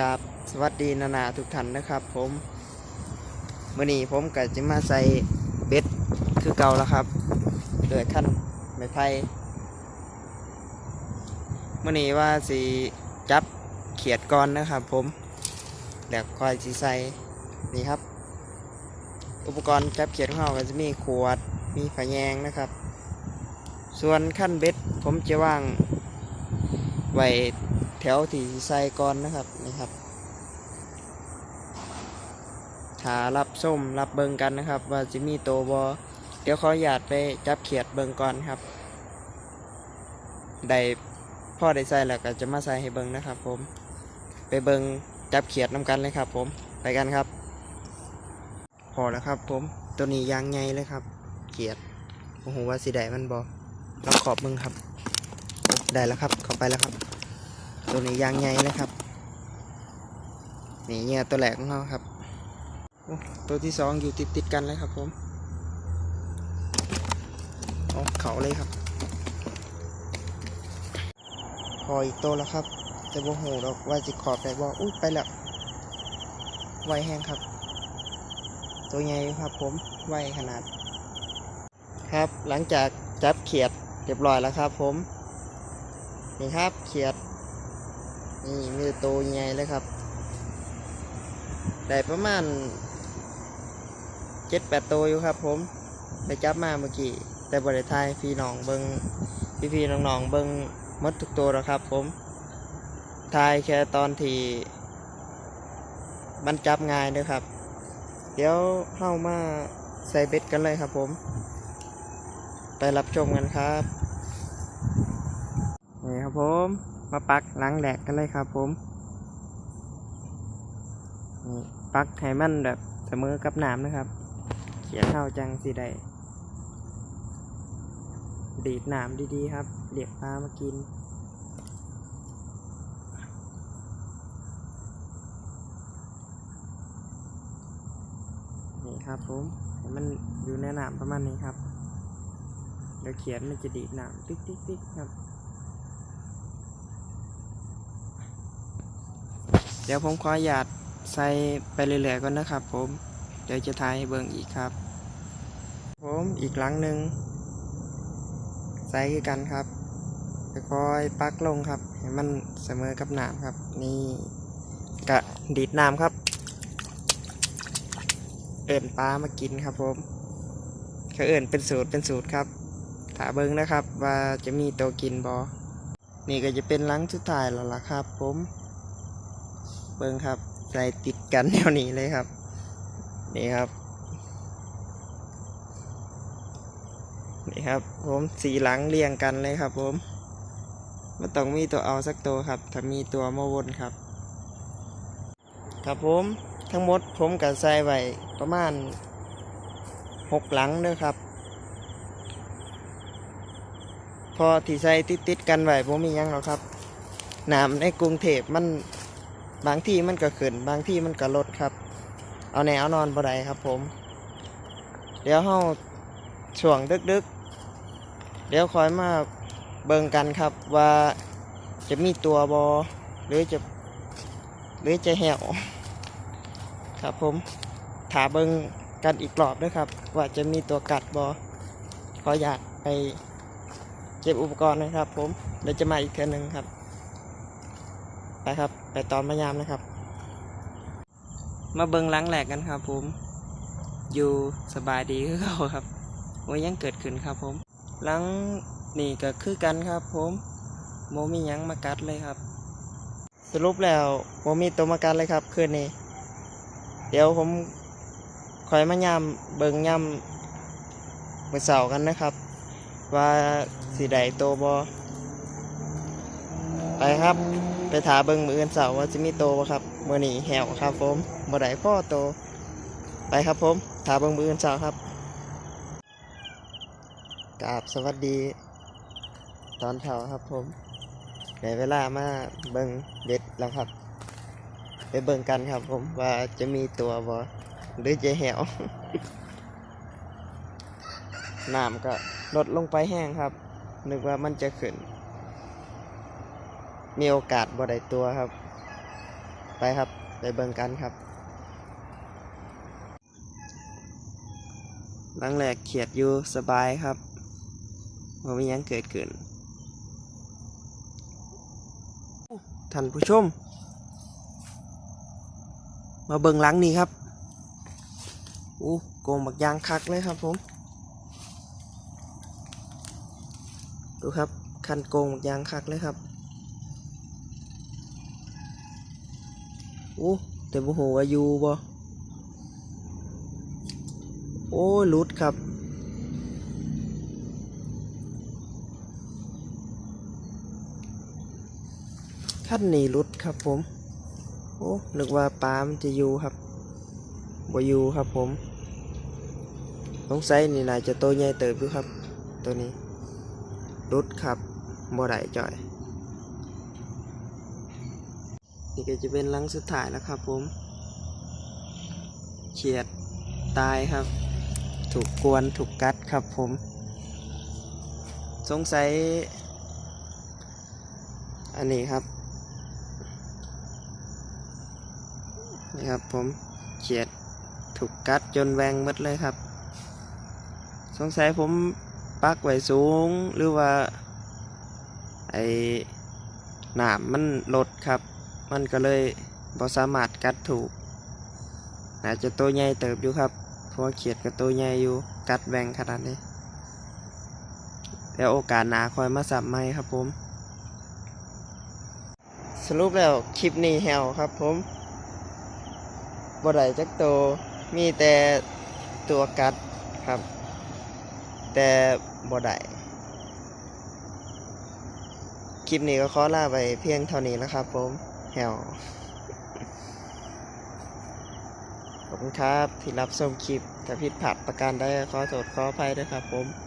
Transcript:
กราบสวัสดีนานาทุกท่านนะครับ ผมเมื่อนี้ผมก็จะมาใส่เบ็ดคือเก่าแล้วครับโดยขั้นไม้ไผ่เมื่อนี้ว่าสีจับเขียดก่อนนะครับ ผมแล้วคอยสีใส่นี่ครับ อุปกรณ์จับเขียดของเราก็จะมีขวดมีฝาแยงนะครับ ส่วนขั้นเบ็ดผมจะว่างไว้ แถวที่ใส่ก่อนนะครับนี่ครับถ้ารับส้มรับเบิงกันนะครับ ว่าจะมีโตบอเดี๋ยวขออนุญาตไปจับเขียดเบิงก่อนครับได้พ่อได้ใส่แล้วก็จะมาใส่ให้เบิงนะครับ ผม ไปเบิงจับเขียดน้ำกันเลยครับ ผมไปกันครับ พอแล้วครับ ผมตัวนี้ยางไงเลยครับ เขียดโอ้โหว่าสีแดงมันบอลองขอบมึงครับ ได้แล้วครับเข้าไปแล้วครับ ตัวนี้ยางใหญ่เลยครับ นี่เงี้ยตัวแหลกของเราครับ ตัวที่สองอยู่ติดติดกันเลยครับผมโอ้เขาเลยครับพออีกตัวแล้วครับแต่บ่หูดอกว่าจิขอบได้บ่อุ้ยไปแล้วไวแห้งครับ ตัวใหญ่ครับผมไวขนาด ครับหลังจากจับเขียดเรียบร้อยแล้วครับผม นี่ครับเขียด นี่มีตัวใหญ่เลยครับ ได้ประมาณเจ็ดแปดตัวอยู่ครับ ผมไปจับมาเมื่อกี้แต่บริทายพี่น้องเบิงพี่พี่ๆน้องๆเบิงหมดทุกตัวแล้วครับ ผมทายแค่ตอนที่มันจับง่ายเลยครับ เดี๋ยวเข้ามาใส่เบ็ดกันเลยครับผม ไปรับชมกันครับ นี่ครับผม มาปักหลังแหลกกันเลยครับผมนี่ปักให้มันแบบเสมอกับน้ำนะครับ เขียนเท่าจังสีใดดีดน้ำดีๆครับเรียกปลามากินนี่ครับผมให้มันอยู่ในน้ำประมาณนี้ครับเดี๋ยวเขียนมันจะดีดน้ำติ๊กติ๊กติ๊กครับ เดี๋ยวผมขออนุญาตใส่ไปเรื่อยๆก่อนนะครับ ผมเดี๋ยวจะถ่ายเบิ่งอีกครับ ผมอีกหลังหนึ่งใส่คือกันครับค่อยปักลงครับ ให้มันเสมอกับน้ำครับ นี่กะดีดน้ำครับ เอิ่นปลามากินครับผมเขาเอิ่นเป็นสูตรเป็นสูตรครับถาเบิ่งนะครับ ว่าจะมีตัวกินบอนี่ก็จะเป็นหลังสุดท้ายแล้วล่ะครับ ผม เบิ้งครับใส่ติดกันแนวนี้เลยครับ นี่ครับ นี่ครับผมสีหลังเรียงกันเลยครับ ผมไม่ต้องมีตัวเอาสักตัวครับ ถ้ามีตัวมาวนครับ ครับผมทั้งหมดผมก็ใส่ไว้ประมาณหกหลังเด้อครับ พอที่ใส่ติดติดกันไว้ผมมียังหรอครับน้ำในกรุงเทพมัน บางที่มันก็ขึ้น บางที่มันก็ลดครับ เอาแนวนอนบ่ได้ครับผม เดี๋ยวเฮาช่วงดึกๆ เดี๋ยวคอยมาเบิ่งกันครับว่าจะมีตัวบอหรือจะหรือจะแหวครับผมถาเบิ่งกันอีกรอบด้วยครับ ว่าจะมีตัวกัดบอขออยากไปเก็บอุปกรณ์นะครับผมเดี๋ยวจะมาอีกเทื่อหนึงครับ ไปครับ ไปตอนมายามนะครับ มาเบิงล้างแหลกกันครับผม อยู่สบายดีคือเขาครับว่ายังเกิดขึ้นครับผมหลังนี่ก็คือกันครับผมโมมียังมากัดเลยครับ สรุปแล้วโมมีตัวมากัดเลยครับคืนนี้ เดี๋ยวผมคอยมายามเบิงยามมือเสาร์กันนะครับ ว่าสีใดโตบอไปครับ ไปถาเบิ้งมืออื่นเสาว่าจะมีโตบ่ครับมือหนีแหวครับผมบ่ได้พ่อโต ไปครับผมถาเบิ้งมืออื่นเสาครับกราบสวัสดี ตอนเช้าครับผมในเวลามาเบิ้งเด็ดแล้วครับ ไปเบิ้งกันครับผมว่าจะมีตัวบ่หรือจะแหวน้ำก็ลดลงไปแห้งครับ นึกว่ามันจะขึ้น มีโอกาสบ่ได้ตัวครับ ไปครับ ไปเบิ่งกันครับ หลังแรกเขียดอยู่สบายครับว่ามียังเกิดขึ้นท่านผู้ชม มาเบิ่งหลังนี้ครับอู้โกงบักยางคักเลยครับผม ดูครับ คันโกงบักยางคักเลยครับ โอ้แต่บ่ฮู้ว่าอยู่บ่โอ้หลุดครับ ขั้นนี้ลุดครับผม โอ้นึกว่าปลามันจะอยู่ครับบ่อยู่ครับผมสงสัยนี่น่าจะโตใหญ่เติบอยู่ครับ ตัวนี้ลุดครับบ่ได้จ่อย นี่ก็จะเป็นลังสุดท้ายแล้วครับผมเฉียดตายครับ ถูกกวนถูกกัดครับผม สงสัย อันนี้ครับ นี่ครับผมเฉียดถูกกัดจนแวงมดเลยครับ สงสัยผมปักไว้สูงหรือว่า ไอ้หนามมันลดครับ มันก็เลยบ่สามารถกัดถูกน่าจจะตัวใหญ่เติบอยู่ครับเพราะเขียดกับตัวใหญ่อยู่กัดแบงขนาดนี้แล้วโอกาสหนาคอยมาสับไหมครับผม สรุปแล้วคลิปนี้แฮวครับผมบ่ได้จักโตวมีแต่ตัวกัดครับ แต่บ่ได้คลิปนี้ก็ขอลาไปเพียงเท่านี้แล้วครับผม แฮวขอบคุณครับที่รับชมคลิปถ้าผิดพลาดประการใดขอโทษขออภัยด้วยครับผม